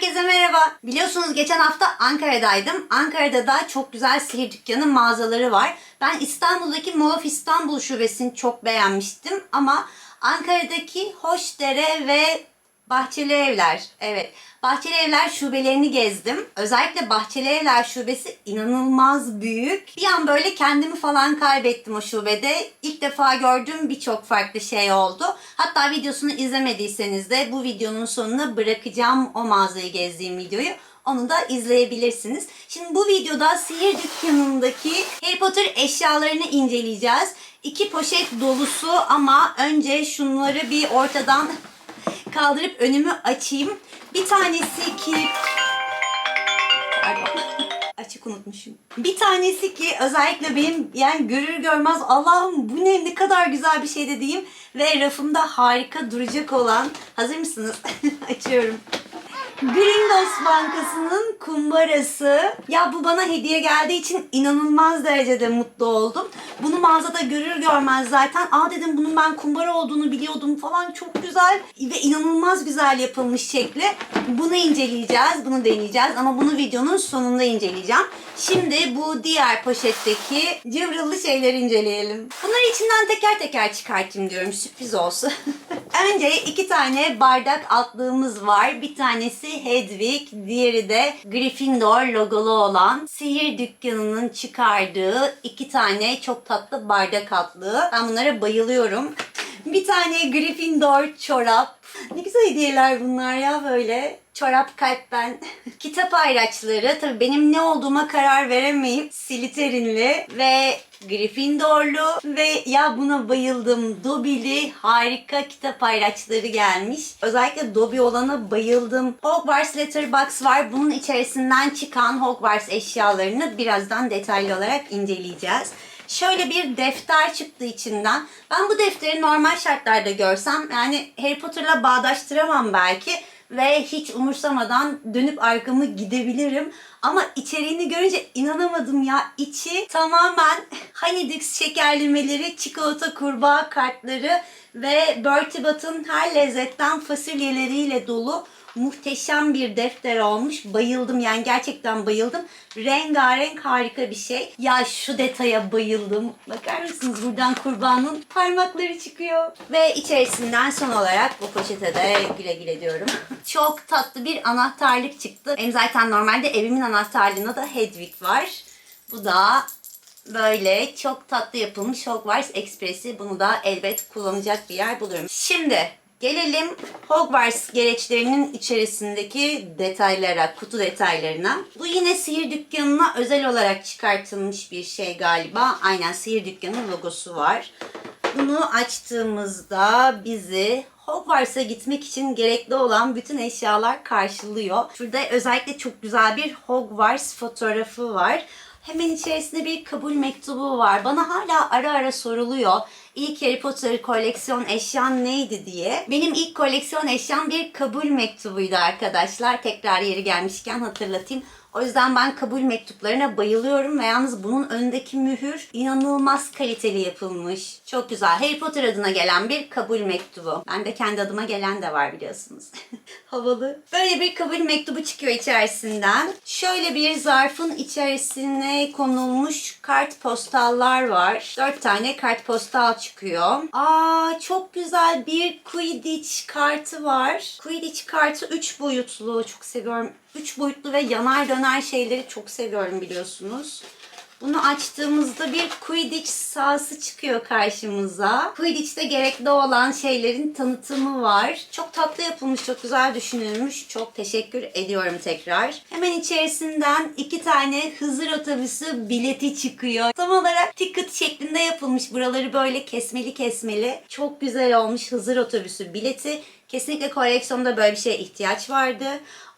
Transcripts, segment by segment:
Herkese merhaba. Biliyorsunuz geçen hafta Ankara'daydım. Ankara'da da çok güzel sihir dükkanı mağazaları var. Ben İstanbul'daki Mall İstanbul şubesini çok beğenmiştim ama Ankara'daki Hoşdere ve Bahçeli Evler, evet. Bahçeli Evler şubelerini gezdim. Özellikle Bahçeli Evler şubesi inanılmaz büyük. Bir an böyle kendimi falan kaybettim o şubede. İlk defa gördüğüm birçok farklı şey oldu. Hatta videosunu izlemediyseniz de bu videonun sonuna bırakacağım o mağazayı gezdiğim videoyu. Onu da izleyebilirsiniz. Şimdi bu videoda sihir dükkanındaki Harry Potter eşyalarını inceleyeceğiz. İki poşet dolusu ama önce şunları bir ortadan kaldırıp önümü açayım. Bir tanesi ki... Pardon. Açık unutmuşum. Bir tanesi ki özellikle benim yani görür görmez Allah'ım bu ne ne kadar güzel bir şey dediğim ve rafımda harika duracak olan hazır mısınız? Açıyorum. Gringos Bankası'nın kumbarası. Ya bu bana hediye geldiği için inanılmaz derecede mutlu oldum. Bunu mağazada görür görmez zaten aa dedim bunun ben kumbara olduğunu biliyordum falan çok güzel ve inanılmaz güzel yapılmış şekli. Bunu inceleyeceğiz, bunu deneyeceğiz ama bunu videonun sonunda inceleyeceğim. Şimdi bu diğer poşetteki cıvrıllı şeyleri inceleyelim. Bunları içinden teker teker çıkartayım diyorum sürpriz olsun. Önce iki tane bardak altlığımız var. Bir tanesi Hedwig, diğeri de Gryffindor logolu olan sihir dükkanının çıkardığı iki tane çok tatlı bardak altlığı. Ben bunlara bayılıyorum. Bir tane Gryffindor çorap. Ne güzel hediyeler bunlar ya böyle. Çorap kalp ben. Kitap ayraçları. Tabii benim ne olduğuma karar veremeyip Slytherin'li ve Gryffindorlu ve ya buna bayıldım. Dobby'li harika kitap ayraçları gelmiş. Özellikle Dobby olana bayıldım. Hogwarts Letterbox var. Bunun içerisinden çıkan Hogwarts eşyalarını birazdan detaylı olarak inceleyeceğiz. Şöyle bir defter çıktı içinden. Ben bu defteri normal şartlarda görsem yani Harry Potter'la bağdaştıramam belki ve hiç umursamadan dönüp arkamı gidebilirim. Ama içeriğini görünce inanamadım ya. İçi tamamen Honeydukes şekerlemeleri, çikolata kurbağa kartları ve Bertie Bott'ın her lezzetten fasulyeleriyle dolu muhteşem bir defter olmuş. Bayıldım yani gerçekten bayıldım. Rengarenk harika bir şey. Ya şu detaya bayıldım. Bakar mısınız buradan kurbanın parmakları çıkıyor. Ve içerisinden son olarak bu poşete de güle güle diyorum. Çok tatlı bir anahtarlık çıktı. Benim zaten normalde evimin anahtarlığında da Hedwig var. Bu da böyle çok tatlı yapılmış Hogwarts Express'i. Bunu da elbet kullanacak bir yer buluyorum. Şimdi Gelelim Hogwarts gereçlerinin içerisindeki detaylara, kutu detaylarına. Bu yine sihir dükkanına özel olarak çıkartılmış bir şey galiba. Aynen sihir dükkanı logosu var. Bunu açtığımızda bizi Hogwarts'a gitmek için gerekli olan bütün eşyalar karşılıyor. Şurada özellikle çok güzel bir Hogwarts fotoğrafı var. Hemen içerisinde bir kabul mektubu var. Bana hala ara ara soruluyor. İlk Harry Potter koleksiyon eşyan neydi diye. Benim ilk koleksiyon eşyam bir kabul mektubuydu arkadaşlar. Tekrar yeri gelmişken hatırlatayım. O yüzden ben kabul mektuplarına bayılıyorum ve yalnız bunun önündeki mühür inanılmaz kaliteli yapılmış. Çok güzel. Harry Potter adına gelen bir kabul mektubu. Ben de kendi adıma gelen de var biliyorsunuz. Havalı. Böyle bir kabul mektubu çıkıyor içerisinden. Şöyle bir zarfın içerisine konulmuş kart postallar var. Dört tane kart postal çıkıyor. Aa çok güzel bir Quidditch kartı var. Quidditch kartı 3 boyutlu. Çok seviyorum. 3 boyutlu ve yanar döner şeyleri çok seviyorum biliyorsunuz. Bunu açtığımızda bir Quidditch sahası çıkıyor karşımıza. Quidditch'te gerekli olan şeylerin tanıtımı var. Çok tatlı yapılmış, çok güzel düşünülmüş. Çok teşekkür ediyorum tekrar. Hemen içerisinden iki tane Hızır otobüsü bileti çıkıyor. Tam olarak ticket şeklinde yapılmış. Buraları böyle kesmeli kesmeli. Çok güzel olmuş Hızır otobüsü bileti. Kesinlikle koleksiyonda böyle bir şeye ihtiyaç vardı.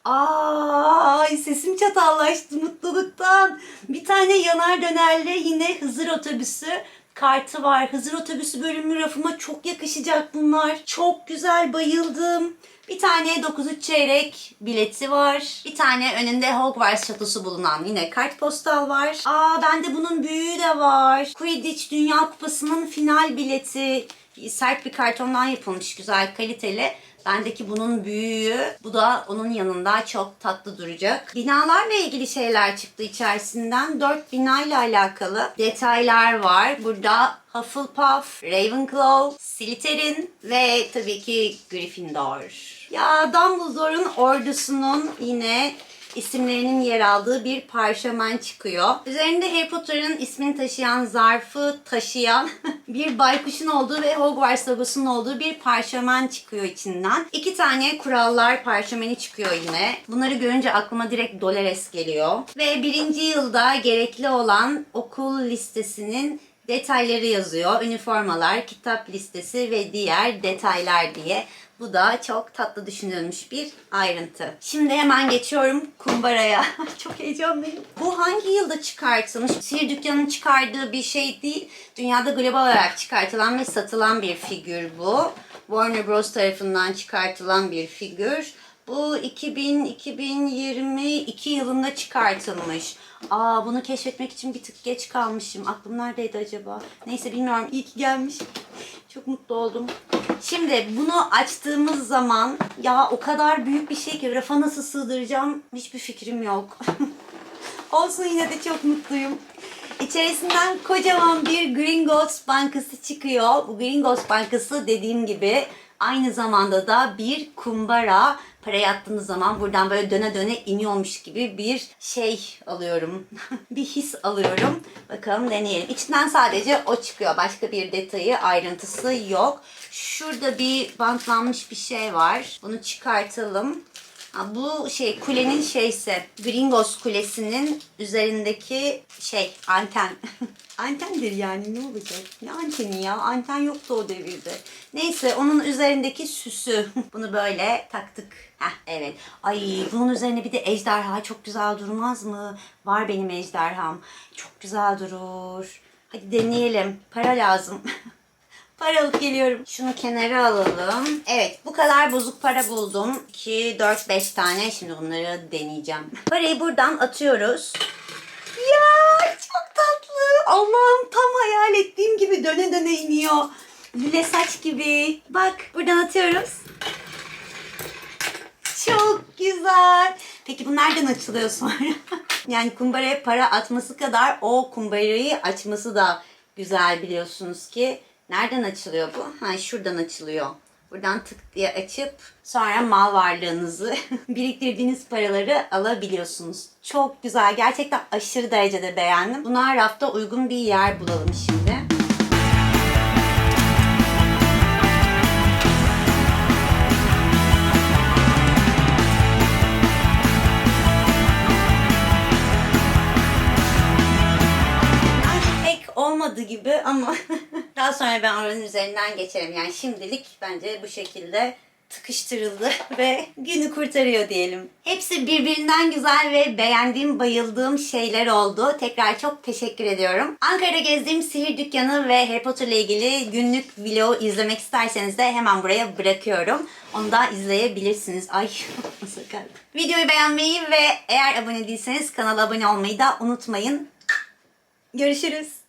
Ay sesim çatallaştı mutluluktan. Bir tane yanar dönerli yine Hızır otobüsü kartı var. Hızır otobüsü bölümü rafıma çok yakışacak bunlar. Çok güzel bayıldım. Bir tane 9 çeyrek bileti var. Bir tane önünde Hogwarts şatosu bulunan yine kartpostal var. Aa bende bunun büyüğü de var. Quidditch Dünya Kupası'nın final bileti sert bir kartondan yapılmış güzel kaliteli. Bendeki bunun büyüğü. Bu da onun yanında çok tatlı duracak. Binalarla ilgili şeyler çıktı içerisinden. Dört binayla alakalı detaylar var. Burada Hufflepuff, Ravenclaw, Slytherin ve tabii ki Gryffindor. Ya Dumbledore'un ordusunun yine isimlerinin yer aldığı bir parşömen çıkıyor. Üzerinde Harry Potter'ın ismini taşıyan zarfı taşıyan bir baykuşun olduğu ve Hogwarts logosunun olduğu bir parşömen çıkıyor içinden. İki tane kurallar parşömeni çıkıyor yine. Bunları görünce aklıma direkt Dolores geliyor. Ve birinci yılda gerekli olan okul listesinin detayları yazıyor. Üniformalar, kitap listesi ve diğer detaylar diye. Bu da çok tatlı düşünülmüş bir ayrıntı. Şimdi hemen geçiyorum kumbaraya. çok heyecanlıyım. Bu hangi yılda çıkartılmış? Sihir Dükkanı'nın çıkardığı bir şey değil. Dünyada global olarak çıkartılan ve satılan bir figür bu. Warner Bros. tarafından çıkartılan bir figür. Bu 2000-2022 yılında çıkartılmış. Aa bunu keşfetmek için bir tık geç kalmışım. Aklım neredeydi acaba? Neyse bilmiyorum. İyi ki gelmiş. Çok mutlu oldum. Şimdi bunu açtığımız zaman ya o kadar büyük bir şey ki rafa nasıl sığdıracağım hiçbir fikrim yok. Olsun yine de çok mutluyum. İçerisinden kocaman bir Gringotts Bankası çıkıyor. Bu Gringotts Bankası dediğim gibi aynı zamanda da bir kumbara. Para yattığınız zaman buradan böyle döne döne iniyormuş gibi bir şey alıyorum. bir his alıyorum. Bakalım deneyelim. İçinden sadece o çıkıyor. Başka bir detayı, ayrıntısı yok. Şurada bir bantlanmış bir şey var. Bunu çıkartalım. Bu şey kulenin şeysi Gringos Kulesi'nin üzerindeki şey anten. Antendir yani ne olacak? Ne anteni ya? Anten yoktu o devirde. Neyse onun üzerindeki süsü. Bunu böyle taktık. Heh evet. Ay bunun üzerine bir de ejderha çok güzel durmaz mı? Var benim ejderham. Çok güzel durur. Hadi deneyelim. Para lazım. Para alıp geliyorum. Şunu kenara alalım. Evet bu kadar bozuk para buldum. 2, 4, 5 tane. Şimdi bunları deneyeceğim. Parayı buradan atıyoruz. Ya çok tatlı. Allah'ım tam hayal ettiğim gibi döne döne iniyor. Lüle saç gibi. Bak buradan atıyoruz. Çok güzel. Peki bu nereden açılıyor sonra? yani kumbaraya para atması kadar o kumbarayı açması da güzel biliyorsunuz ki. Nereden açılıyor bu? Ha şuradan açılıyor. Buradan tık diye açıp sonra mal varlığınızı biriktirdiğiniz paraları alabiliyorsunuz. Çok güzel. Gerçekten aşırı derecede beğendim. Buna rafta uygun bir yer bulalım şimdi. Ay, pek olmadı gibi ama daha sonra ben oranın üzerinden geçerim. Yani şimdilik bence bu şekilde tıkıştırıldı ve günü kurtarıyor diyelim. Hepsi birbirinden güzel ve beğendiğim, bayıldığım şeyler oldu. Tekrar çok teşekkür ediyorum. Ankara'da gezdiğim sihir dükkanı ve Harry Potter ile ilgili günlük vlog izlemek isterseniz de hemen buraya bırakıyorum. Onu da izleyebilirsiniz. Ay sakın. Videoyu beğenmeyi ve eğer abone değilseniz kanala abone olmayı da unutmayın. Görüşürüz.